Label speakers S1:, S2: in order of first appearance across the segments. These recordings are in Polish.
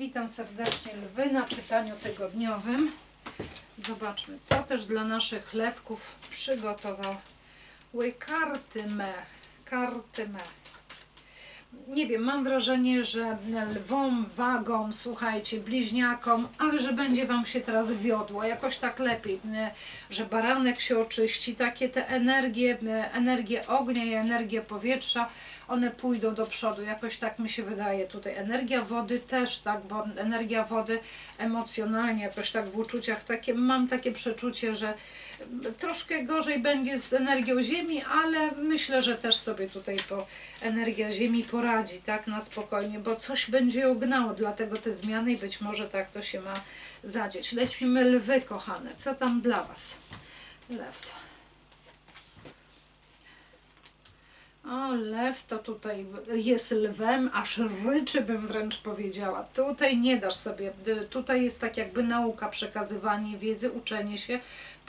S1: Witam serdecznie lwy na czytaniu tygodniowym. Zobaczmy, co też dla naszych lewków przygotowały karty me. Karty me. Nie wiem, mam wrażenie, że lwom, wagom, słuchajcie, bliźniakom, ale że będzie Wam się teraz wiodło, jakoś tak lepiej, e, że baranek się oczyści, takie te energie, e, energie ognia i energie powietrza, one pójdą do przodu, jakoś tak mi się wydaje tutaj. Energia wody też, tak, bo energia wody emocjonalnie, jakoś tak w uczuciach, takie, mam takie przeczucie, że troszkę gorzej będzie z energią ziemi, ale myślę, że też sobie tutaj to energia ziemi poradzi, tak, na spokojnie, bo coś będzie ją gnało, dlatego te zmiany i być może tak to się ma zadzieć. Lecimy lwy, kochane, co tam dla Was? Lew. O, lew to tutaj jest lwem, aż ryczy bym wręcz powiedziała. Tutaj nie dasz sobie, y, tutaj jest tak jakby nauka, przekazywanie wiedzy, uczenie się,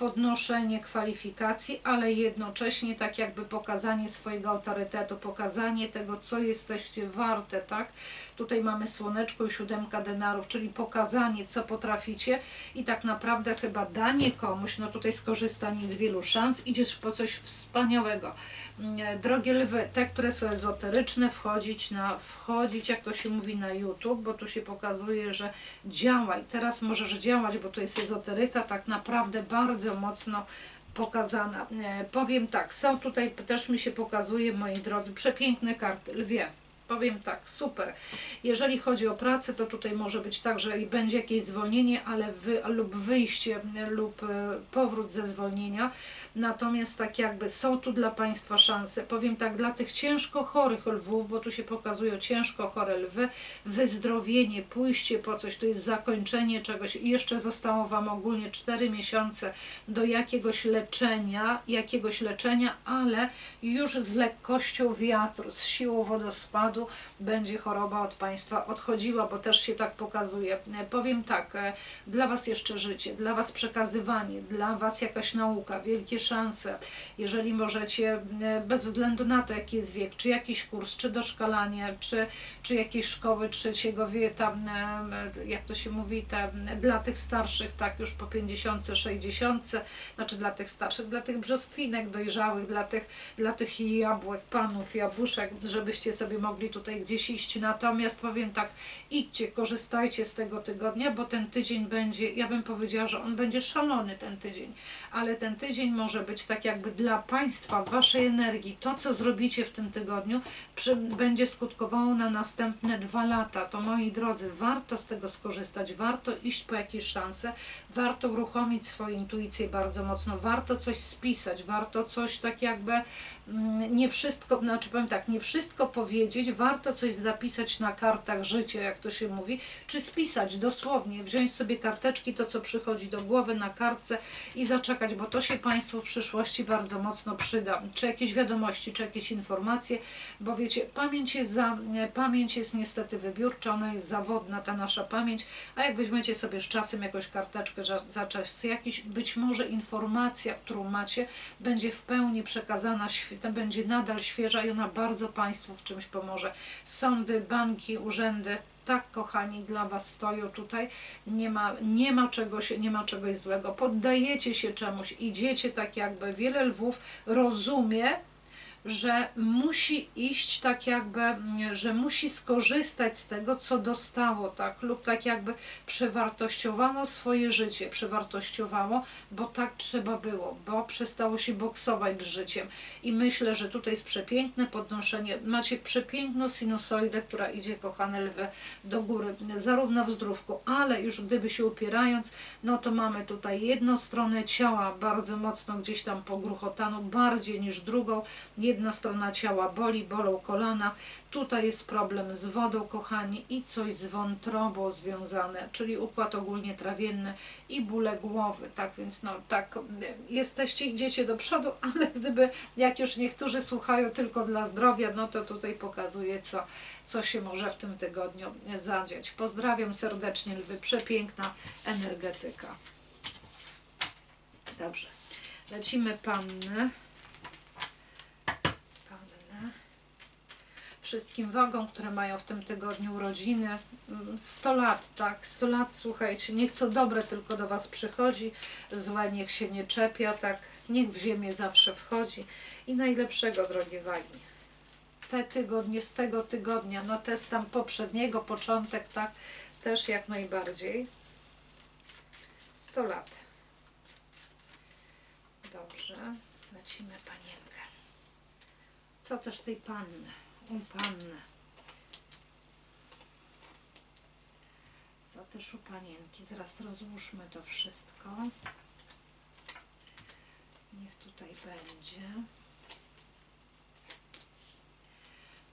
S1: podnoszenie kwalifikacji, ale jednocześnie tak jakby pokazanie swojego autorytetu, pokazanie tego, co jesteście warte, tak? Tutaj mamy słoneczko i siódemka denarów, czyli pokazanie, co potraficie i tak naprawdę chyba danie komuś, no tutaj skorzystanie z wielu szans, idziesz po coś wspaniałego. Mm, Drogie lwy, te, które są ezoteryczne, wchodzić na, wchodzić, jak to się mówi na YouTube, bo tu się pokazuje, że działaj. Teraz możesz działać, bo tu jest ezoteryka, tak naprawdę bardzo mocno pokazana. E, Powiem tak, są tutaj, też mi się pokazuje, moi drodzy, przepiękne karty, lwie. Powiem tak, super. Jeżeli chodzi o pracę, to tutaj może być tak, że i będzie jakieś zwolnienie, ale wy, lub wyjście lub e, powrót ze zwolnienia. Natomiast tak jakby są tu dla Państwa szanse. Powiem tak, dla tych ciężko chorych lwów, bo tu się pokazują ciężko chore lwy, wyzdrowienie, pójście po coś, to jest zakończenie czegoś i jeszcze zostało Wam ogólnie 4 miesiące do jakiegoś leczenia, jakiegoś leczenia, ale już z lekkością wiatru, z siłą wodospadu będzie choroba od Państwa odchodziła, bo też się tak pokazuje. E, Powiem tak, e, dla Was jeszcze życie, dla Was przekazywanie, dla Was jakaś nauka, wielkie szanse. Jeżeli możecie, e, bez względu na to, jaki jest wiek, czy jakiś kurs, czy doszkalanie, czy, czy jakieś szkoły trzeciego wieku, jak to się mówi, dla tych starszych, tak już po 50, 60, znaczy dla tych starszych, dla tych brzoskwinek dojrzałych, dla tych, dla tych jabłek, panów, jabłuszek, żebyście sobie mogli tutaj gdzieś iść. Natomiast powiem tak, idźcie, korzystajcie z tego tygodnia, bo ten tydzień będzie, ja bym powiedziała, że on będzie szalony ten tydzień, ale ten tydzień może być tak jakby dla Państwa, Waszej energii, to co zrobicie w tym tygodniu, przy, będzie skutkowało na następne dwa lata. To moi drodzy, warto z tego skorzystać, warto iść po jakieś szanse, warto uruchomić swoją intuicję bardzo mocno, warto coś spisać, warto coś tak jakby nie wszystko, znaczy powiem tak, nie wszystko powiedzieć, warto coś zapisać na kartach życia, jak to się mówi, czy spisać dosłownie, wziąć sobie karteczki, to co przychodzi do głowy na kartce i zaczekać, bo to się Państwu w przyszłości bardzo mocno przyda. Czy jakieś wiadomości, czy jakieś informacje, bo wiecie, pamięć jest, za, pamięć jest niestety wybiórcza, ona jest zawodna, ta nasza pamięć, a jak weźmiecie sobie z czasem jakąś karteczkę za, za czas jakiś, być może informacja, którą macie, będzie w pełni przekazana, świe- będzie nadal świeża i ona bardzo Państwu w czymś pomoże. Sądy, banki, urzędy, tak, kochani, dla Was stoją tutaj. Nie ma, nie ma czegoś, nie ma czegoś złego. Poddajecie się czemuś, idziecie tak jakby. Wiele lwów rozumie, że musi iść tak jakby, że musi skorzystać z tego, co dostało, tak, lub tak jakby przewartościowało swoje życie, przewartościowało, bo tak trzeba było, bo przestało się boksować z życiem. I myślę, że tutaj jest przepiękne podnoszenie, macie przepiękną sinusoidę, która idzie, kochane lwy, do góry, zarówno w zdrówku, ale już gdyby się upierając, no to mamy tutaj jedną stronę ciała bardzo mocno gdzieś tam pogruchotaną, bardziej niż drugą, jedna strona ciała boli, bolą kolana, tutaj jest problem z wodą, kochani, i coś z wątrobą związane, czyli układ ogólnie trawienny i bóle głowy, tak więc no tak, jesteście, idziecie do przodu, ale gdyby, jak już niektórzy słuchają tylko dla zdrowia, no to tutaj pokazuje, co, co się może w tym tygodniu zadziać. Pozdrawiam serdecznie, lwy, przepiękna energetyka. Dobrze, lecimy panny. Panny. W wszystkim wagom, które mają w tym tygodniu urodziny. Mm, 100 lat, tak? 100 lat, słuchajcie, niech co dobre tylko do Was przychodzi, złe niech się nie czepia, tak? Niech w ziemię zawsze wchodzi. I najlepszego, drogie wagi. Te tygodnie z tego tygodnia, no te z tam poprzedniego, początek, tak? Też jak najbardziej. 100 lat. Dobrze, lecimy panienkę. Co też tej panny? U panny. Co też u panienki? Zaraz rozłóżmy to wszystko. Niech tutaj będzie.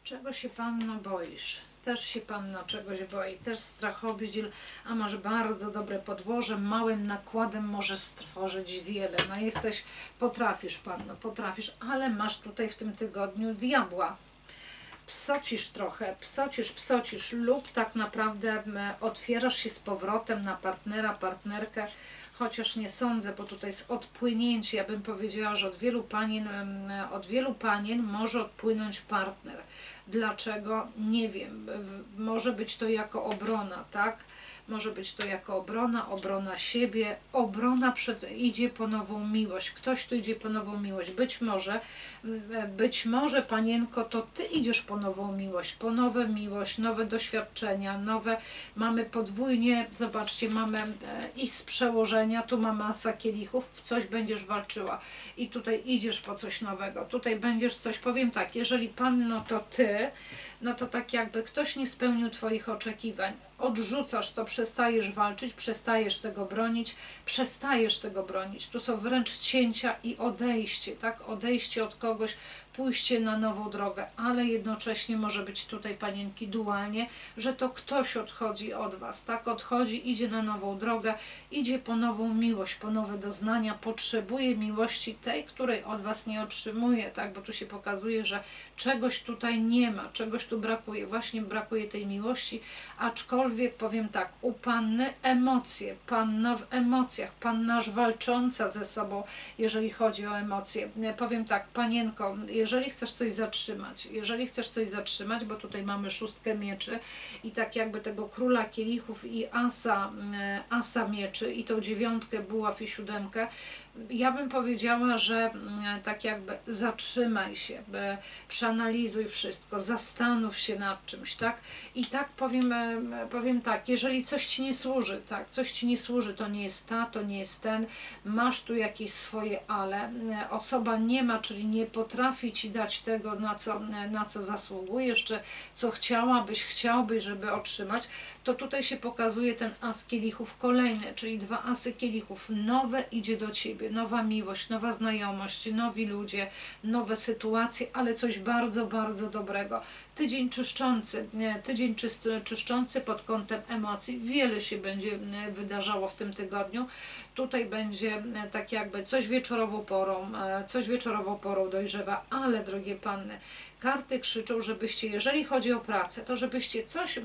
S1: Czego się panno boisz? Też się panna czegoś boi, też strachobździl, a masz bardzo dobre podłoże, małym nakładem możesz stworzyć wiele. No jesteś, potrafisz panno, potrafisz, ale masz tutaj w tym tygodniu diabła. Psocisz trochę, psocisz, psocisz lub tak naprawdę otwierasz się z powrotem na partnera, partnerkę, chociaż nie sądzę, bo tutaj jest odpłynięcie. Ja bym powiedziała, że od wielu panien, od wielu panien może odpłynąć partner. Dlaczego? Nie wiem. Może być to jako obrona, tak? Może być to jako obrona, obrona siebie, obrona przed, idzie po nową miłość. Ktoś tu idzie po nową miłość. Być może, mm, być może, panienko, to ty idziesz po nową miłość, po nowe miłość, nowe doświadczenia, nowe, mamy podwójnie, zobaczcie, mamy e, i z przełożenia, tu mamy asa kielichów, coś będziesz walczyła i tutaj idziesz po coś nowego, tutaj będziesz coś, powiem tak, jeżeli panno to ty, no to tak jakby ktoś nie spełnił Twoich oczekiwań. Odrzucasz to, przestajesz walczyć, przestajesz tego bronić, przestajesz tego bronić. Tu są wręcz cięcia i odejście, tak? Odejście od kogoś, pójście na nową drogę, ale jednocześnie może być tutaj panienki dualnie, że to ktoś odchodzi od Was, tak? Odchodzi, idzie na nową drogę, idzie po nową miłość, po nowe doznania, potrzebuje miłości tej, której od Was nie otrzymuje, tak? Bo tu się pokazuje, że czegoś tutaj nie ma, czegoś tu brakuje, właśnie brakuje tej miłości, aczkolwiek powiem tak, u panny emocje, panna w emocjach, pannaż walcząca ze sobą, jeżeli chodzi o emocje. Powiem tak, panienko, jeżeli chcesz coś zatrzymać, jeżeli chcesz coś zatrzymać, bo tutaj mamy szóstkę mieczy i tak jakby tego króla kielichów i asa, mm, asa mieczy i tą dziewiątkę, buław i siódemkę, ja bym powiedziała, że mm, tak jakby zatrzymaj się, przeanalizuj wszystko, zastanów się nad czymś, tak? I tak powiem, e, powiem tak, jeżeli coś Ci nie służy, tak, coś Ci nie służy, to nie jest ta, to nie jest ten, masz tu jakieś swoje ale, e, osoba nie ma, czyli nie potrafi Ci dać tego, na co, na co zasługujesz, czy co chciałabyś, chciałbyś, żeby otrzymać, to tutaj się pokazuje ten as kielichów kolejny, czyli dwa asy kielichów, nowe idzie do Ciebie, nowa miłość, nowa znajomość, nowi ludzie, nowe sytuacje, ale coś bardzo, bardzo dobrego. Tydzień czyszczący, tydzień czysty, czyszczący pod kątem emocji, wiele się będzie wydarzało w tym tygodniu. Tutaj będzie tak jakby coś wieczorową porą, e, coś wieczorową porą dojrzewa, ale drogie panny, karty krzyczą, żebyście, jeżeli chodzi o pracę, to żebyście coś,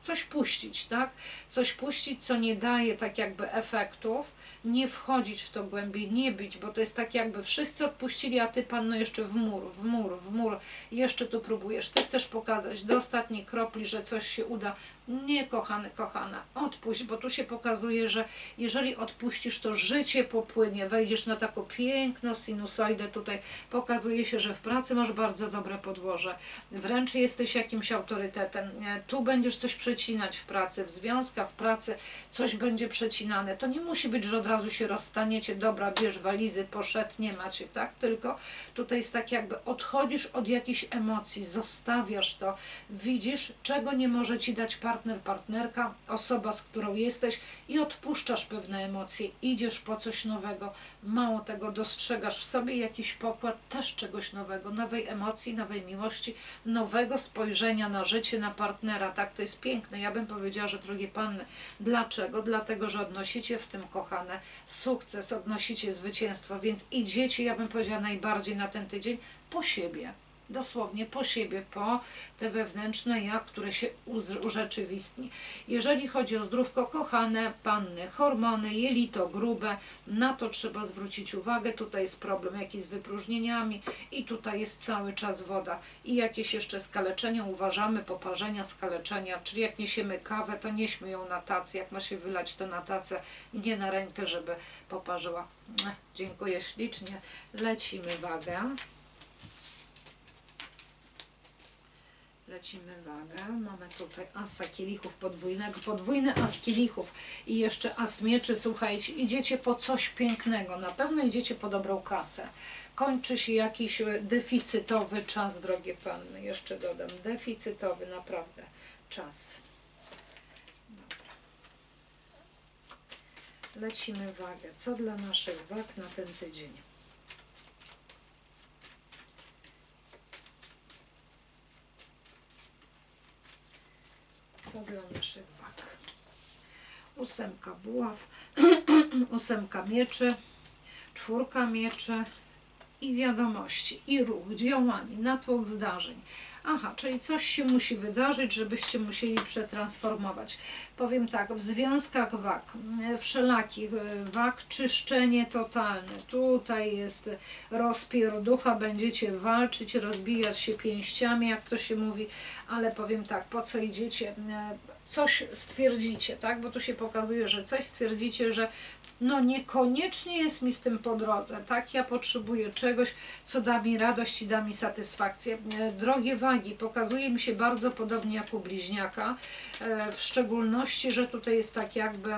S1: coś puścić, tak? Coś puścić, co nie daje tak jakby efektów, nie wchodzić w to głębiej, nie bić, bo to jest tak jakby wszyscy odpuścili, a ty panno jeszcze w mur, w mur, w mur, jeszcze tu próbujesz. Ty chcesz pokazać do ostatniej kropli, że coś się uda. Nie, kochany, kochana, odpuść, bo tu się pokazuje, że jeżeli odpuścisz, to życie popłynie, wejdziesz na taką piękną sinusoidę. Tutaj pokazuje się, że w pracy masz bardzo dobre podłoże, wręcz jesteś jakimś autorytetem. E, Tu będziesz coś przecinać w pracy, w związkach, w pracy coś będzie przecinane. To nie musi być, że od razu się rozstaniecie, dobra, bierz walizy, poszedł, nie macie, tak? Tylko tutaj jest tak jakby odchodzisz od jakichś emocji, zostawiasz to, widzisz, czego nie może Ci dać partner, partnerka, osoba, z którą jesteś i odpuszczasz pewne emocje, idziesz po coś nowego, mało tego, dostrzegasz w sobie jakiś pokład też czegoś nowego, nowej emocji, nowej miłości, nowego spojrzenia na życie, na partnera, tak, to jest piękne, ja bym powiedziała, że drogie Panny, dlaczego? Dlatego, że odnosicie w tym, kochane, sukces, odnosicie zwycięstwo, więc idziecie, ja bym powiedziała najbardziej na ten tydzień, po siebie. Dosłownie po siebie, po te wewnętrzne ja, które się urzeczywistni. Jeżeli chodzi o zdrówko, kochane panny, hormony, jelito grube, na to trzeba zwrócić uwagę. Tutaj jest problem jakiś z wypróżnieniami i tutaj jest cały czas woda. I jakieś jeszcze skaleczenia, uważamy, poparzenia, skaleczenia, czyli jak niesiemy kawę, to nieśmy ją na tacy, jak ma się wylać to na tacę, nie na rękę, żeby poparzyła. Dziękuję ślicznie. Lecimy wagę. Lecimy wagę. Mamy tutaj asa kielichów podwójnego, podwójny as kielichów i jeszcze as mieczy. Słuchajcie, idziecie po coś pięknego. Na pewno idziecie po dobrą kasę. Kończy się jakiś e, deficytowy czas, drogie panny. Jeszcze dodam, deficytowy naprawdę czas. Dobra. Lecimy wagę. Co dla naszych wag na ten tydzień? Co dla? Ósemka buław, ósemka mieczy, czwórka mieczy i wiadomości, i ruch, działanie, natłok zdarzeń. Aha, czyli coś się musi wydarzyć, żebyście musieli przetransformować. Powiem tak, w związkach wag, wszelakich e, wag, czyszczenie totalne. Tutaj jest rozpierducha, będziecie walczyć, rozbijać się pięściami, jak to się mówi, ale powiem tak, po co idziecie? E, Coś stwierdzicie, tak? Bo tu się pokazuje, że coś stwierdzicie, że no niekoniecznie jest mi z tym po drodze, tak? Ja potrzebuję czegoś, co da mi radość i da mi satysfakcję. E, Drogie wagi, pokazuje mi się bardzo podobnie jak u bliźniaka, e, w szczególności, że tutaj jest tak jakby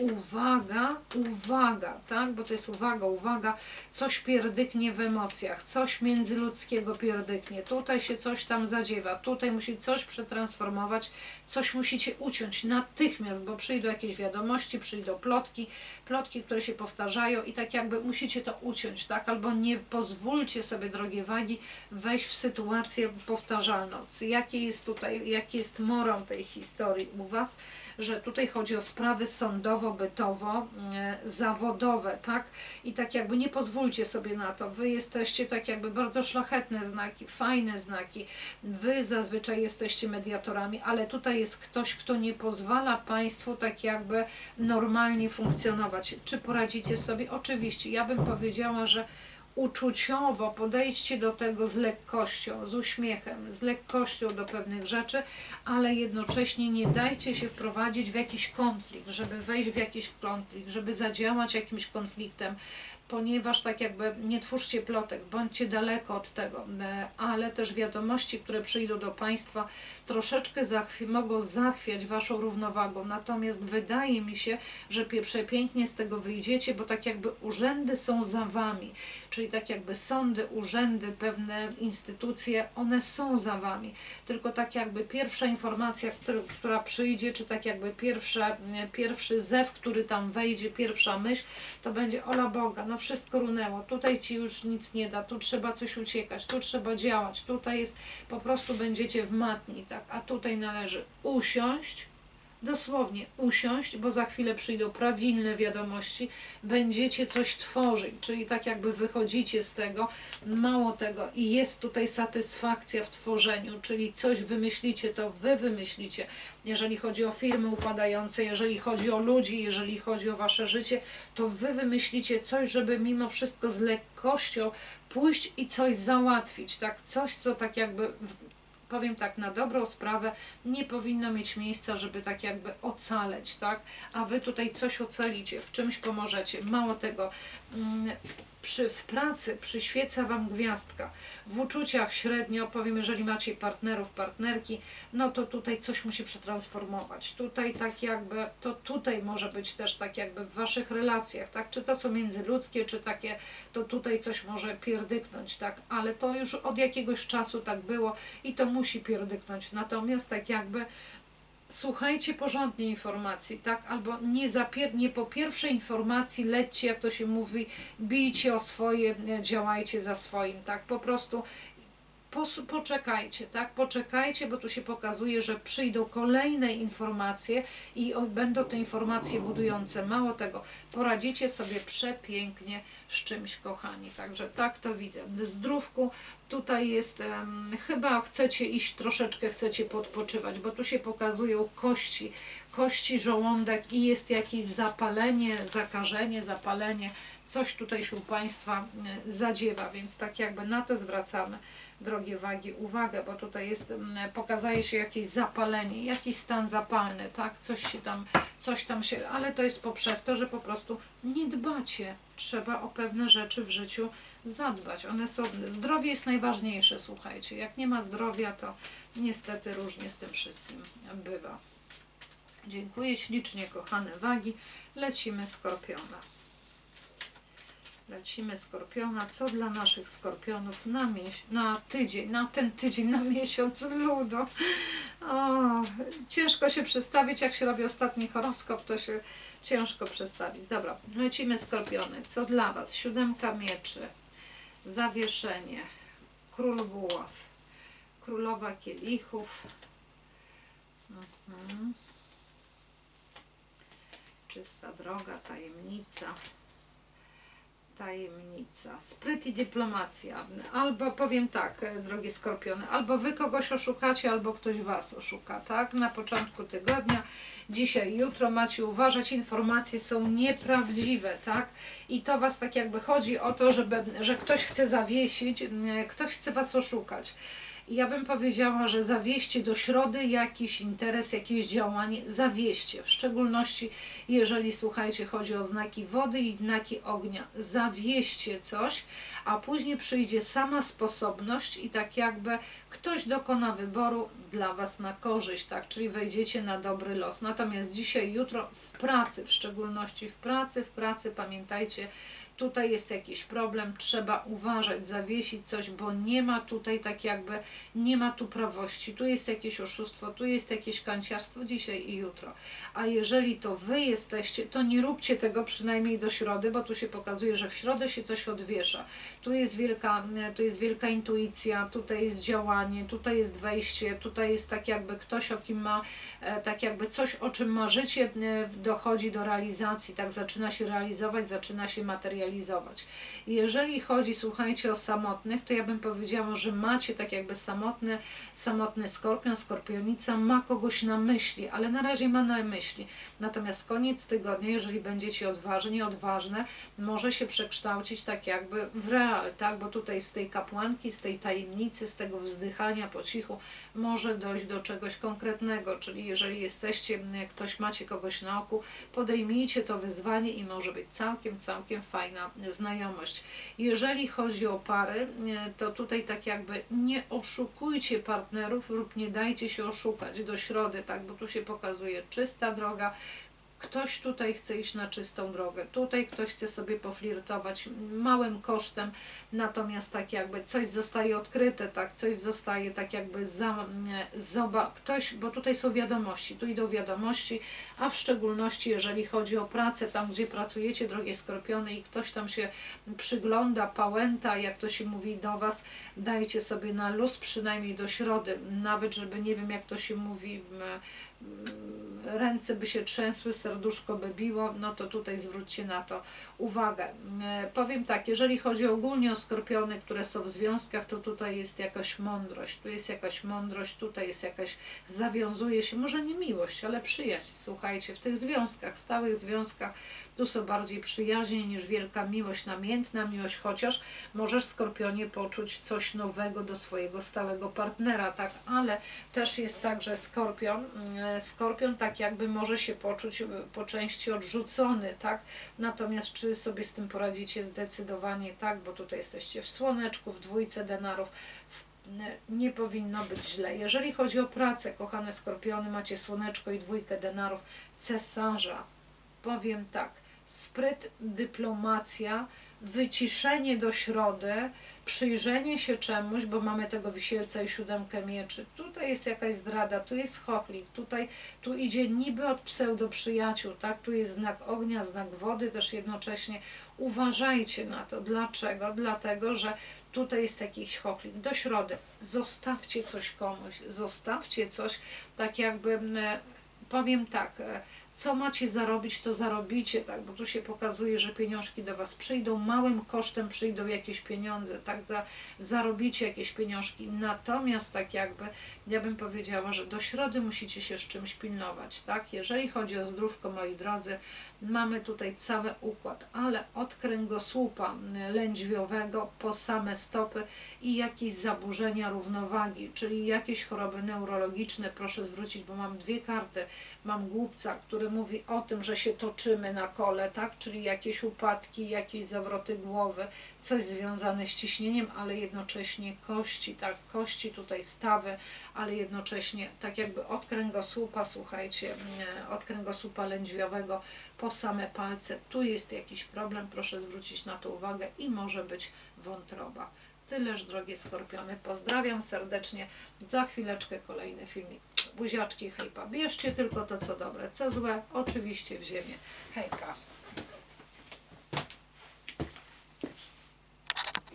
S1: uwaga, uwaga, tak? Bo to jest uwaga, uwaga, coś pierdyknie w emocjach, coś międzyludzkiego pierdyknie, tutaj się coś tam zadziewa, tutaj musi coś przetransformować, coś musicie uciąć natychmiast, bo przyjdą jakieś wiadomości, przyjdą plotki, plotki, które się powtarzają i tak jakby musicie to uciąć, tak? Albo nie pozwólcie sobie, drogie wagi, wejść w sytuację powtarzalną. Jaki jest tutaj, jaki jest morał tej historii u Was, że tutaj chodzi o sprawy sądowo-bytowo, e, zawodowe, tak? I tak jakby nie pozwólcie sobie na to. Wy jesteście tak jakby bardzo szlachetne znaki, fajne znaki. Wy zazwyczaj jesteście mediatorami, ale tutaj jest ktoś, kto nie pozwala Państwu tak jakby normalnie funkcjonować. Czy poradzicie sobie? Oczywiście. Ja bym powiedziała, że uczuciowo podejdźcie do tego z lekkością, z uśmiechem, z lekkością do pewnych rzeczy, ale jednocześnie nie dajcie się wprowadzić w jakiś konflikt, żeby wejść w jakiś konflikt, żeby zadziałać jakimś konfliktem, ponieważ tak jakby nie twórzcie plotek, bądźcie daleko od tego, e, ale też wiadomości, które przyjdą do Państwa, troszeczkę zachwi- mogą zachwiać Waszą równowagą. Natomiast wydaje mi się, że przepięknie z tego wyjdziecie, bo tak jakby urzędy są za Wami, czyli tak jakby sądy, urzędy, pewne instytucje, one są za Wami. Tylko tak jakby pierwsza informacja, która przyjdzie, czy tak jakby pierwsze, pierwszy zew, który tam wejdzie, pierwsza myśl, to będzie ola Boga, no wszystko runęło, tutaj Ci już nic nie da, tu trzeba coś uciekać, tu trzeba działać, tutaj jest, po prostu będziecie w matni, tak, a tutaj należy usiąść, dosłownie usiąść, bo za chwilę przyjdą prawilne wiadomości, będziecie coś tworzyć, czyli tak jakby wychodzicie z tego, mało tego i jest tutaj satysfakcja w tworzeniu, czyli coś wymyślicie, to wy wymyślicie, jeżeli chodzi o firmy upadające, jeżeli chodzi o ludzi, jeżeli chodzi o wasze życie, to wy wymyślicie coś, żeby mimo wszystko z lekkością pójść i coś załatwić, tak, coś, co tak jakby powiem tak, na dobrą sprawę nie powinno mieć miejsca, żeby tak jakby ocaleć, tak? A wy tutaj coś ocalicie, w czymś pomożecie. Mało tego, mm, przy, w pracy przyświeca Wam gwiazdka. W uczuciach średnio, powiem, jeżeli macie partnerów, partnerki, no to tutaj coś musi przetransformować. Tutaj tak jakby, to tutaj może być też tak jakby w Waszych relacjach, tak? Czy to są międzyludzkie, czy takie, to tutaj coś może pierdyknąć, tak? Ale to już od jakiegoś czasu tak było i to musi pierdyknąć. Natomiast tak jakby słuchajcie porządnie informacji, tak? Albo nie, zapier- nie po pierwszej informacji lećcie, jak to się mówi, bijcie o swoje, e, działajcie za swoim, tak? Po prostu poczekajcie, tak? Poczekajcie, bo tu się pokazuje, że przyjdą kolejne informacje i będą to informacje budujące. Mało tego, poradzicie sobie przepięknie z czymś, kochani. Także tak to widzę. Zdrówku, tutaj jest, em, chyba chcecie iść troszeczkę, chcecie podpoczywać, bo tu się pokazują kości, kości, żołądek i jest jakieś zapalenie, zakażenie, zapalenie, coś tutaj się u Państwa e, zadziewa, więc tak jakby na to zwracamy drogie wagi, uwagę, bo tutaj jest, pokazuje się jakieś zapalenie, jakiś stan zapalny, tak, coś się tam, coś tam się, ale to jest poprzez to, że po prostu nie dbacie. Trzeba o pewne rzeczy w życiu zadbać. One są, zdrowie jest najważniejsze, słuchajcie. Jak nie ma zdrowia, to niestety różnie z tym wszystkim bywa. Dziękuję ślicznie, kochane wagi. Lecimy skorpiona. Lecimy skorpiona. Co dla naszych skorpionów na, na tydzień, na ten tydzień, na miesiąc ludu. O, ciężko się przedstawić, jak się robi ostatni horoskop, to się ciężko przedstawić. Dobra, lecimy skorpiony. Co dla Was? Siódemka mieczy, zawieszenie, król buław, królowa kielichów. Mhm. Czysta droga, tajemnica tajemnica, spryt i dyplomacja. Albo powiem tak, e, drogie skorpiony, albo wy kogoś oszukacie, albo ktoś was oszuka, tak? Na początku tygodnia, dzisiaj, jutro macie uważać, informacje są nieprawdziwe, tak? I to was tak jakby chodzi o to, żeby, że ktoś chce zawiesić, m, ktoś chce was oszukać. Ja bym powiedziała, że zawieście do środy jakiś interes, jakieś działanie, zawieście. W szczególności, jeżeli słuchajcie, chodzi o znaki wody i znaki ognia. Zawieście coś, a później przyjdzie sama sposobność i tak jakby ktoś dokona wyboru dla Was na korzyść, tak? Czyli wejdziecie na dobry los. Natomiast dzisiaj, jutro w pracy, w szczególności w pracy, w pracy pamiętajcie, tutaj jest jakiś problem, trzeba uważać, zawiesić coś, bo nie ma tutaj tak jakby, nie ma tu prawości, tu jest jakieś oszustwo, tu jest jakieś kanciarstwo dzisiaj i jutro. A jeżeli to Wy jesteście, to nie róbcie tego przynajmniej do środy, bo tu się pokazuje, że w środę się coś odwiesza. Tu jest wielka, tu jest wielka intuicja, tutaj jest działanie, tutaj jest wejście, tutaj jest tak jakby ktoś, o kim ma, e, tak jakby coś, o czym marzycie, e, dochodzi do realizacji, tak zaczyna się realizować, zaczyna się materializować. Jeżeli chodzi, słuchajcie, o samotnych, to ja bym powiedziała, że macie tak jakby samotny, samotny skorpion, skorpionica ma kogoś na myśli, ale na razie ma na myśli. Natomiast koniec tygodnia, jeżeli będziecie odważni, odważne, może się przekształcić tak jakby w real, tak? Bo tutaj z tej kapłanki, z tej tajemnicy, z tego wzdychania po cichu może dojść do czegoś konkretnego, czyli jeżeli jesteście, ktoś macie kogoś na oku, podejmijcie to wyzwanie i może być całkiem, całkiem fajna znajomość. Jeżeli chodzi o pary, e, to tutaj tak jakby nie oszukujcie partnerów lub nie dajcie się oszukać do środy, tak, bo tu się pokazuje czysta droga, Ktoś tutaj chce iść na czystą drogę, tutaj ktoś chce sobie poflirtować małym kosztem, natomiast tak jakby coś zostaje odkryte, tak, coś zostaje tak jakby za, zoba, ktoś, bo tutaj są wiadomości, tu idą wiadomości, a w szczególności jeżeli chodzi o pracę, tam gdzie pracujecie, drogie skorpiony i ktoś tam się przygląda, pałęta, jak to się mówi do Was, dajcie sobie na luz przynajmniej do środy, nawet żeby nie wiem jak to się mówi, ręce by się trzęsły, serduszko by biło, no to tutaj zwróćcie na to uwagę. E, Powiem tak, jeżeli chodzi ogólnie o skorpiony, które są w związkach, to tutaj jest jakaś mądrość, tu jest jakaś mądrość, tutaj jest jakaś, zawiązuje się, może nie miłość, ale przyjaźń. Słuchajcie, w tych związkach, stałych związkach, tu są bardziej przyjaźnie niż wielka miłość, namiętna miłość, chociaż możesz Skorpionie poczuć coś nowego do swojego stałego partnera, tak, ale też jest tak, że Skorpion, mm, Skorpion tak jakby może się poczuć y, po części odrzucony, tak, natomiast czy sobie z tym poradzicie zdecydowanie tak, bo tutaj jesteście w słoneczku, w dwójce denarów, w nie powinno być źle. Jeżeli chodzi o pracę, kochane skorpiony, macie słoneczko i dwójkę denarów, cesarza. Powiem tak, spryt, dyplomacja, wyciszenie do środy, przyjrzenie się czemuś, bo mamy tego wisielca i siódemkę mieczy. Tutaj jest jakaś zdrada, tu jest chochlik, tutaj tu idzie niby od pseudo przyjaciół, tak? Tu jest znak ognia, znak wody też jednocześnie. Uważajcie na to. Dlaczego? Dlatego, że tutaj jest jakiś chochlik. Do środy zostawcie coś komuś, zostawcie coś tak jakby e, powiem tak, e, co macie zarobić, to zarobicie, tak, bo tu się pokazuje, że pieniążki do Was przyjdą, małym kosztem przyjdą jakieś pieniądze, tak, za, zarobicie jakieś pieniążki, natomiast tak jakby, ja bym powiedziała, że do środy musicie się z czymś pilnować, tak, jeżeli chodzi o zdrówko, moi drodzy, mamy tutaj cały układ, ale od kręgosłupa y, lędźwiowego po same stopy i jakieś zaburzenia równowagi, czyli jakieś choroby neurologiczne, proszę zwrócić, bo mam dwie karty, mam głupca, który mówi o tym, że się toczymy na kole, tak, czyli jakieś upadki, jakieś zawroty głowy, coś związane z ciśnieniem, ale jednocześnie kości, tak, kości tutaj stawy, ale jednocześnie tak jakby od kręgosłupa, słuchajcie, mm, od kręgosłupa lędźwiowego po same palce, tu jest jakiś problem, proszę zwrócić na to uwagę i może być wątroba. Tyleż, drogie skorpiony, pozdrawiam serdecznie, za chwileczkę kolejny filmik. Buziaczki, hejpa, bierzcie tylko to, co dobre, co złe, oczywiście w ziemię. Hejka.